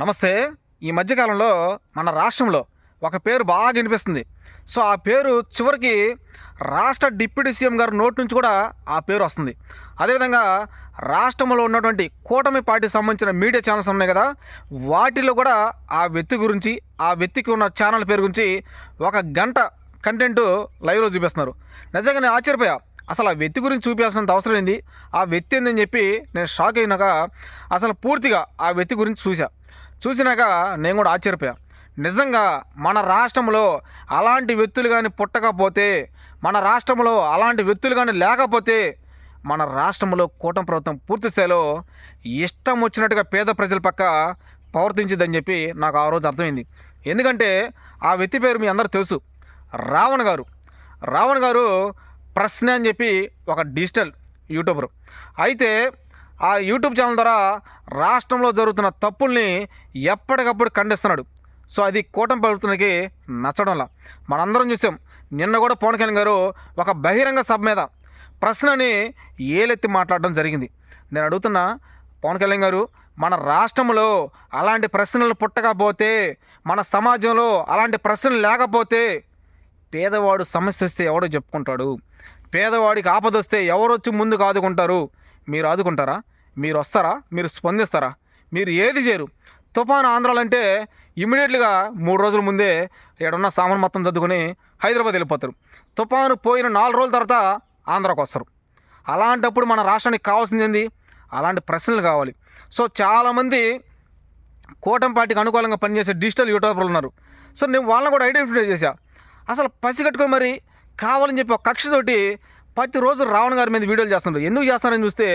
నమస్తే. ఈ మధ్యకాలంలో మన రాష్ట్రంలో ఒక పేరు బాగా వినిపిస్తుంది. సో ఆ పేరు చివరికి రాష్ట్ర డిప్యూటీ సీఎం గారి నోటి నుంచి కూడా ఆ పేరు వస్తుంది. అదేవిధంగా రాష్ట్రంలో ఉన్నటువంటి కూటమి పార్టీకి సంబంధించిన మీడియా ఛానల్స్ ఉన్నాయి కదా వాటిలో కూడా ఆ వ్యక్తి గురించి ఆ వ్యక్తికి ఉన్న ఛానల్ పేరు గురించి ఒక గంట కంటెంట్ లైవ్లో చూపిస్తున్నారు. నిజంగా నేను ఆశ్చర్యపోయా. అసలు ఆ వ్యక్తి గురించి చూపించాల్సినంత అవసరం ఏంది? ఆ వ్యక్తి ఏందని చెప్పి నేను షాక్ అయినాక అసలు పూర్తిగా ఆ వ్యక్తి గురించి చూసా చూసినాక నేను కూడా ఆశ్చర్యపోయా. నిజంగా మన రాష్ట్రంలో అలాంటి వ్యక్తులు కానీ పుట్టకపోతే మన రాష్ట్రంలో అలాంటి వ్యక్తులు కానీ లేకపోతే మన రాష్ట్రంలో కూటమి ప్రభుత్వం పూర్తి స్థాయిలో ఇష్టం వచ్చినట్టుగా పేద ప్రజల పక్క ప్రవర్తించిందని చెప్పి నాకు ఆ రోజు అర్థమైంది. ఎందుకంటే ఆ వ్యక్తి పేరు మీ అందరూ తెలుసు. రావణ్ గారు. రావణ్ గారు ప్రశ్న అని చెప్పి ఒక డిజిటల్ యూట్యూబర్. అయితే ఆ యూట్యూబ్ ఛానల్ ద్వారా రాష్ట్రంలో జరుగుతున్న తప్పుల్ని ఎప్పటికప్పుడు ఖండిస్తున్నాడు. సో అది కూటమి ప్రభుత్వానికి నచ్చడంలా. మనందరం చూసాం నిన్న కూడా పవన్ కళ్యాణ్ గారు ఒక బహిరంగ సభ మీద ప్రశ్నని ఏలెత్తి మాట్లాడడం జరిగింది. నేను అడుగుతున్నా పవన్ కళ్యాణ్ గారు మన రాష్ట్రంలో అలాంటి ప్రశ్నలు పుట్టకపోతే మన సమాజంలో అలాంటి ప్రశ్నలు లేకపోతే పేదవాడు సమస్య వస్తే ఎవడో చెప్పుకుంటాడు. పేదవాడికి ఆపద వస్తే ఎవరొచ్చి ముందుకు ఆదుకుంటారు? మీరు ఆదుకుంటారా? మీరు వస్తారా మీరు స్పందిస్తారా? మీరు ఏది చేయరు? తుఫాను ఆంధ్రాలంటే ఇమీడియట్గా మూడు రోజుల ముందే ఏడున్న సామాన్ మొత్తం చదువుకొని హైదరాబాద్ వెళ్ళిపోతారు. తుఫాను పోయిన నాలుగు రోజుల తర్వాత ఆంధ్రాకు వస్తారు. అలాంటప్పుడు మన రాష్ట్రానికి కావాల్సింది ఏంది? అలాంటి ప్రశ్నలు కావాలి. సో చాలామంది కూటమి పార్టీకి అనుకూలంగా పనిచేసే డిజిటల్ యూట్యూబర్లు ఉన్నారు. సో నేను వాళ్ళని కూడా ఐడెంటిఫై చేశా. అసలు పసిగట్టుకొని మరి కావాలని చెప్పి ఒక కక్షతోటి ప్రతిరోజు రావణ్ గారి మీద వీడియోలు చేస్తున్నారు ఎందుకు చేస్తున్నారని చూస్తే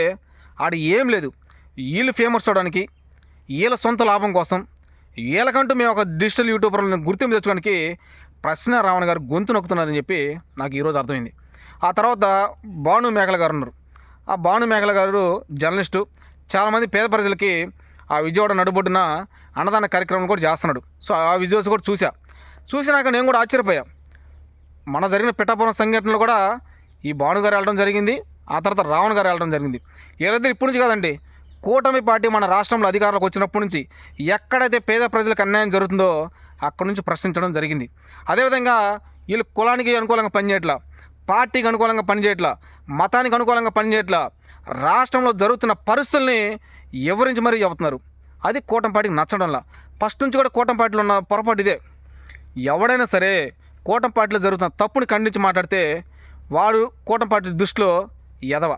ఆడ ఏం లేదు. వీళ్ళు ఫేమస్ అవడానికి వీళ్ళ సొంత లాభం కోసం వీళ్ళకంటూ మేము ఒక డిజిటల్ యూట్యూబర్లను గుర్తింపు తెచ్చుకోవడానికి ప్రశ్న రావణ గారు గొంతు నొక్కుతున్నారని చెప్పి నాకు ఈరోజు అర్థమైంది. ఆ తర్వాత భాను మేకల గారు ఉన్నారు. ఆ భాను మేకల గారు జర్నలిస్టు చాలామంది పేద ప్రజలకి ఆ విజయవాడ నడుబొడ్డున అన్నదాన కార్యక్రమం కూడా చేస్తున్నాడు. సో ఆ విజువల్స్ కూడా చూసా. చూసినాక నేను కూడా ఆశ్చర్యపోయా. మన జరిగిన పిఠాపురం సంఘటనలో కూడా ఈ భానుగారు వెళ్ళడం జరిగింది. ఆ తర్వాత రావణ్ గారు వెళ్ళడం జరిగింది. ఏదైతే ఇప్పటి నుంచి కాదండి కూటమి పార్టీ మన రాష్ట్రంలో అధికారంలోకి వచ్చినప్పటి నుంచి ఎక్కడైతే పేద ప్రజలకు అన్యాయం జరుగుతుందో అక్కడి నుంచి ప్రశ్నించడం జరిగింది. అదేవిధంగా వీళ్ళు కులానికి అనుకూలంగా పనిచేయట్లా పార్టీకి అనుకూలంగా పనిచేయట్లా మతానికి అనుకూలంగా పనిచేయట్లా రాష్ట్రంలో జరుగుతున్న పరిస్థితుల్ని వివరించి మరీ చెబుతున్నారు. అది కూటంపాటికి నచ్చడంలా. ఫస్ట్ నుంచి కూడా కూటంపాటిలో ఉన్న పొరపాటు ఇదే. ఎవడైనా సరే కూటంపాటిలో జరుగుతున్న తప్పుని ఖండించి మాట్లాడితే వాడు కూటంపాటి దృష్టిలో ఎదవ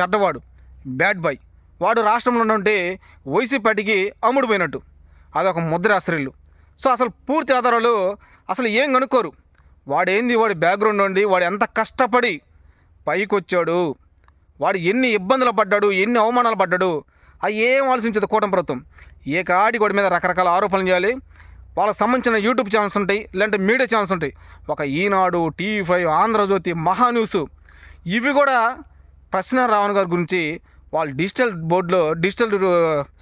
చెడ్డవాడు బ్యాడ్ బాయ్ వాడు రాష్ట్రంలో ఉంటే వైసీపీ అమ్ముడుపోయినట్టు అదొక ముద్రాశ్రయులు సో అసలు పూర్తి ఆధారాలు అసలు ఏం కనుక్కోరు. వాడేంది? వాడి బ్యాక్గ్రౌండ్ ఉండి వాడు ఎంత కష్టపడి పైకి వచ్చాడు వాడు ఎన్ని ఇబ్బందులు పడ్డాడు? ఎన్ని అవమానాలు పడ్డాడు? అవి ఏం ఆలోచించదు కూటమి ప్రభుత్వం. ఏ కాడి వాడి మీద రకరకాల ఆరోపణలు చేయాలి. వాళ్ళకి సంబంధించిన యూట్యూబ్ ఛానల్స్ ఉంటాయి లేదంటే మీడియా ఛానల్స్ ఉంటాయి. ఒక ఈనాడు టీవీ ఫైవ్ ఆంధ్రజ్యోతి మహాన్యూస్ ఇవి కూడా ప్రశ్న రావణ్ గారి గురించి వాళ్ళు డిజిటల్ బోర్డులో డిజిటల్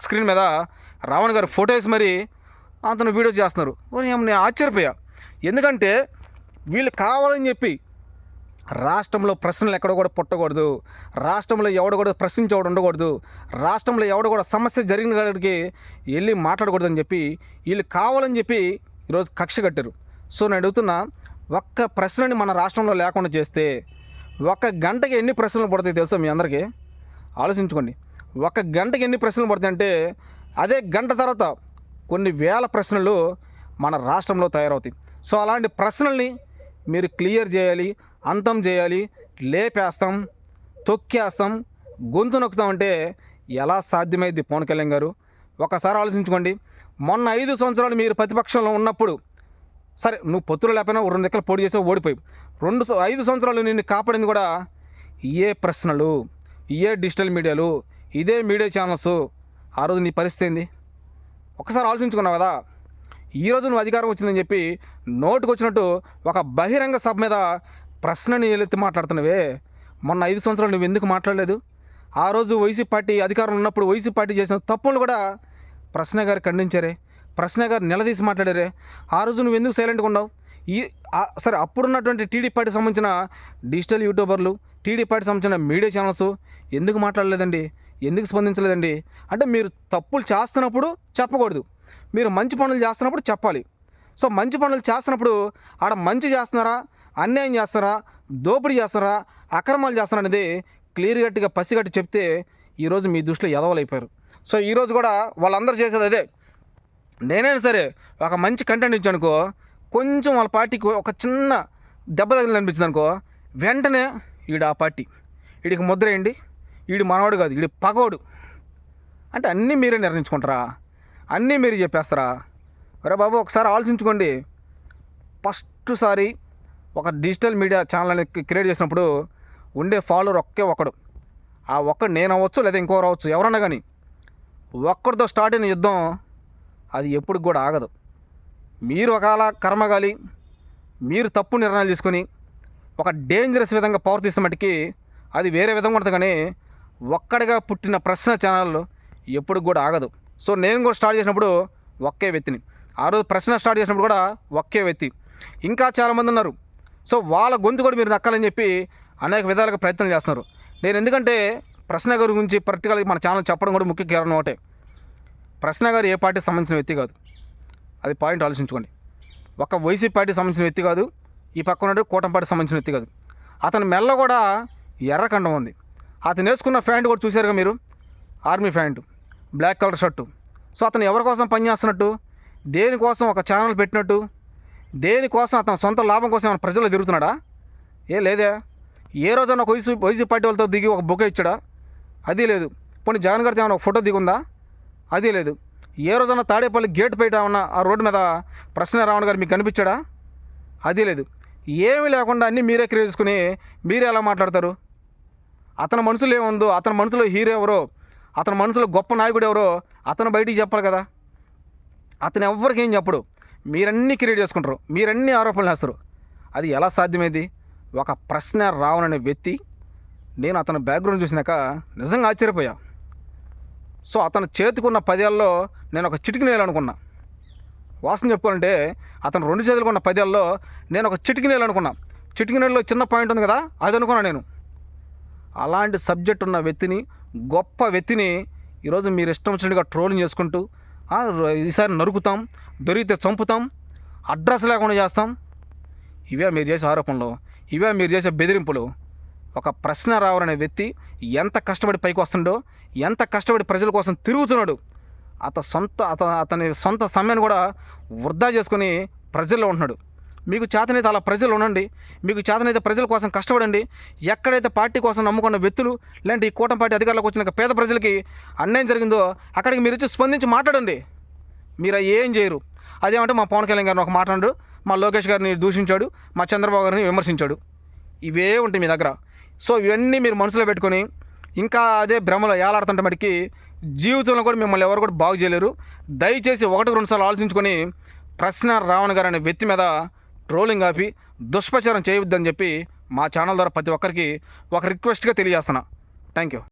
స్క్రీన్ మీద రావణ్ గారి ఫొటోస్ మరి అతను వీడియోస్ చేస్తున్నారు. నేను ఆశ్చర్యపోయా. ఎందుకంటే వీళ్ళు కావాలని చెప్పి రాష్ట్రంలో ప్రశ్నలు ఎక్కడ కూడా పుట్టకూడదు. రాష్ట్రంలో ఎవడు కూడా ప్రశ్నించేవాడు ఉండకూడదు. రాష్ట్రంలో ఎవడు కూడా సమస్య జరిగిన కాడికి వెళ్ళి మాట్లాడకూడదని చెప్పి వీళ్ళు కావాలని చెప్పి ఈరోజు కక్ష కట్టారు. సో నేను అడుగుతున్నా ఒక్క ప్రశ్నని మన రాష్ట్రంలో లేకుండా చేస్తే ఒక గంటకి ఎన్ని ప్రశ్నలు పడతాయి తెలుసా మీ అందరికీ? ఆలోచించుకోండి. ఒక గంటకి ఎన్ని ప్రశ్నలు పడతాయి అంటే అదే గంట తర్వాత కొన్ని వేల ప్రశ్నలు మన రాష్ట్రంలో తయారవుతాయి. సో అలాంటి ప్రశ్నల్ని మీరు క్లియర్ చేయాలి అంతం చేయాలి లేపేస్తాం తొక్కేస్తాం గొంతు నొక్కుతామంటే ఎలా సాధ్యమైంది పవన్ కళ్యాణ్ గారు? ఒకసారి ఆలోచించుకోండి. మొన్న ఐదు సంవత్సరాలు మీరు ప్రతిపక్షంలో ఉన్నప్పుడు సరే నువ్వు పొత్తులు లేకపోయినా రెండు దగ్గర పోటీ చేసావు ఓడిపోయి రెండు ఐదు సంవత్సరాలు నిన్ను కాపాడింది కూడా ఏ ప్రశ్నలు ఏ డిజిటల్ మీడియాలు ఇదే మీడియా ఛానల్స్ ఆ రోజు నీ పరిస్థితి ఏంది? ఒకసారి ఆలోచించుకున్నావు కదా? ఈరోజు నువ్వు అధికారం వచ్చిందని చెప్పి నోటుకు వచ్చినట్టు ఒక బహిరంగ సభ మీద ప్రశ్నని ఎలెత్తి మాట్లాడుతున్నావే. మొన్న ఐదు సంవత్సరాలు నువ్వు ఎందుకు మాట్లాడలేదు? ఆ రోజు వైసీపీ పార్టీ అధికారం ఉన్నప్పుడు వైసీపీ పార్టీ చేసిన తప్పులు కూడా ప్రశ్న గారు ఖండించారే. ప్రశ్న గారు నిలదీసి మాట్లాడారే. ఆ రోజు నువ్వు ఎందుకు సైలెంట్గా ఉన్నావు? ఈ సరే అప్పుడున్నటువంటి టీడీ పార్టీ సంబంధించిన డిజిటల్ యూట్యూబర్లు టీడీ పార్టీ సంబంధించిన మీడియా ఛానల్స్ ఎందుకు మాట్లాడలేదండి? ఎందుకు స్పందించలేదండి? అంటే మీరు తప్పులు చేస్తున్నప్పుడు చెప్పకూడదు. మీరు మంచి పనులు చేస్తున్నప్పుడు చెప్పాలి. సో మంచి పనులు చేస్తున్నప్పుడు ఆడ మంచి చేస్తున్నారా? అన్యాయం చేస్తారా దోపిడీ చేస్తారా అక్రమాలు చేస్తారా అనేది క్లియర్ కట్గా పసిగట్టి చెప్తే ఈరోజు మీ దృష్టిలో ఎదవలైపోయారు. సో ఈరోజు కూడా వాళ్ళందరూ చేసేది అదే. నేనైనా సరే ఒక మంచి కంటెంట్ ఇచ్చానుకో కొంచెం వాళ్ళ పార్టీకి ఒక చిన్న దెబ్బ తగిలి అనిపించింది అనుకో వెంటనే ఈడు ఆ పార్టీ. వీడికి ముద్ర వేయండి వీడి మనవాడు కాదు వీడి పగోడు. అంటే అన్నీ మీరే నిర్ణయించుకుంటారా? అన్నీ మీరు చెప్పేస్తారా? అరే బాబు ఒకసారి ఆలోచించుకోండి. ఫస్ట్ సారి ఒక డిజిటల్ మీడియా ఛానల్ అనేది క్రియేట్ చేసినప్పుడు ఉండే ఫాలోవర్ ఒక్కే ఒకడు. ఆ ఒక్కడు నేను అవ్వచ్చు లేదా ఇంకో రావచ్చు ఎవరన్నా కానీ ఒక్కడితో స్టార్ట్ అయిన యుద్ధం అది ఎప్పుడు కూడా ఆగదు. మీరు ఒకవేళ కర్మగాలి మీరు తప్పు నిర్ణయాలు తీసుకొని ఒక డేంజరస్ విధంగా ప్రవర్తిస్తే మటుకి అది వేరే విధంగా ఉంటుంది కానీ ఒక్కడిగా పుట్టిన ప్రశ్న ఛానల్ ఎప్పుడు కూడా ఆగదు. సో నేను కూడా స్టార్ట్ చేసినప్పుడు ఒకే వ్యక్తిని. ఆ రోజు ప్రశ్న స్టార్ట్ చేసినప్పుడు కూడా ఒకే వ్యక్తి. ఇంకా చాలామంది ఉన్నారు. సో వాళ్ళ గొంతు కూడా మీరు నక్కాలని చెప్పి అనేక విధాలుగా ప్రయత్నం చేస్తున్నారు. నేను ఎందుకంటే ప్రశ్న గారి గురించి పర్టికులర్గా మన ఛానల్ చెప్పడం కూడా ముఖ్య కారణం ఒకటే. ప్రశ్న గారు ఏ పార్టీకి సంబంధించిన వ్యక్తి కాదు. అది పాయింట్ ఆలోచించుకోండి. ఒక వైసీపీ పార్టీకి సంబంధించిన వ్యక్తి కాదు ఈ పక్క ఉన్నాడు కూటమి పార్టీకి సంబంధించిన వ్యక్తి కాదు. అతని మెల్ల కూడా ఎర్రకండం ఉంది. అతను వేసుకున్న ప్యాంట్ కూడా చూశారుగా మీరు? Army pant black colour shirt. So అతను ఎవరి కోసం పనిచేస్తున్నట్టు దేనికోసం ఒక ఛానల్ పెట్టినట్టు? దేనికోసం అతను సొంత లాభం కోసం ఏమైనా ప్రజల్లో తిరుగుతున్నాడా ఏ లేదే. ఏ రోజైనా ఒక వైసీపీ వైసీపీ పార్టీ వాళ్ళతో దిగి ఒక బొకే ఇచ్చాడా? అది లేదు. పోనీ జగన్ గారితో ఏమైనా ఒక ఫోటో దిగుందా అది లేదు. ఏ రోజన్నా తాడేపల్లి గేట్ బయట ఉన్న ఆ రోడ్డు మీద ప్రశ్న రావణ గారు మీకు కనిపించాడా? అది లేదు. ఏమీ లేకుండా అన్నీ మీరే క్రియేట్ చేసుకుని మీరే ఎలా మాట్లాడతారు? అతని మనసులో ఏముందో అతని మనసులో హీరో ఎవరో అతని మనసులో గొప్ప నాయకుడు ఎవరో అతను బయటికి చెప్పాలి కదా. అతను ఎవ్వరికి ఏం చెప్పడు. మీరన్నీ క్రియేట్ చేసుకుంటారు. మీరన్నీ ఆరోపణలు వేస్తారు అది ఎలా సాధ్యమైంది? ఒక ప్రశ్న రావణనే వ్యక్తి నేను అతని బ్యాక్గ్రౌండ్ చూసినాక నిజంగా ఆశ్చర్యపోయా. సో అతను చేతికున్న పదేళ్ళలో నేను ఒక చిటికి నేయాలనుకున్నా వాసన చెప్పుకోవాలంటే అతను రెండు చేతులుకున్న పదేళ్ళలో నేను ఒక చిటికి నేయాలనుకున్నా చిటికి నేలలో చిన్న పాయింట్ ఉంది కదా అది అనుకున్నా నేను. అలాంటి సబ్జెక్ట్ ఉన్న వ్యక్తిని గొప్ప వ్యక్తిని ఈరోజు మీరు ఇష్టం వచ్చినట్టుగా ట్రోలింగ్ చేసుకుంటూ ఈసారి నరుకుతాం దొరికితే చంపుతాం అడ్రస్ లేకుండా చేస్తాం. ఇవే మీరు చేసే ఆరోపణలు ఇవే మీరు చేసే బెదిరింపులు. ఒక ప్రశ్న రావాలనే వ్యక్తి ఎంత కష్టపడి పైకి వస్తుండో ఎంత కష్టపడి ప్రజల కోసం తిరుగుతున్నాడు అత సొంత అత అతని సొంత సమయాన్ని కూడా వృధా చేసుకుని ప్రజల్లో ఉంటున్నాడు. మీకు చేతనైతే అలా ప్రజలు ఉండండి. మీకు చేతనైతే ప్రజల కోసం కష్టపడండి. ఎక్కడైతే పార్టీ కోసం నమ్ముకున్న వ్యక్తులు లేదంటే ఈ కూటమి పార్టీ అధికారులకు వచ్చిన పేద ప్రజలకి అన్యాయం జరిగిందో అక్కడికి మీరు వచ్చి స్పందించి మాట్లాడండి. మీరు ఏం చేయరు. అదేమంటే మా పవన్ కళ్యాణ్ గారిని ఒక మాట్లాడు మా లోకేష్ గారిని దూషించాడు. మా చంద్రబాబు గారిని విమర్శించాడు. ఇవే ఉంటాయి మీ దగ్గర. సో ఇవన్నీ మీరు మనసులో పెట్టుకొని ఇంకా అదే భ్రమలో ఏలాడుతుంటే మటుకి జీవితంలో కూడా మిమ్మల్ని ఎవరు కూడా బాగు చేయలేరు. దయచేసి ఒకటి రెండు సార్లు ఆలోచించుకొని ప్రశ్న రావణ్ గారు అనే వ్యక్తి మీద ట్రోలింగ్ ఆపి దుష్ప్రచారం చేయవద్దని చెప్పి మా ఛానల్ ద్వారా ప్రతి ఒక్కరికి ఒక రిక్వెస్ట్గా తెలియజేస్తున్నా. Thank you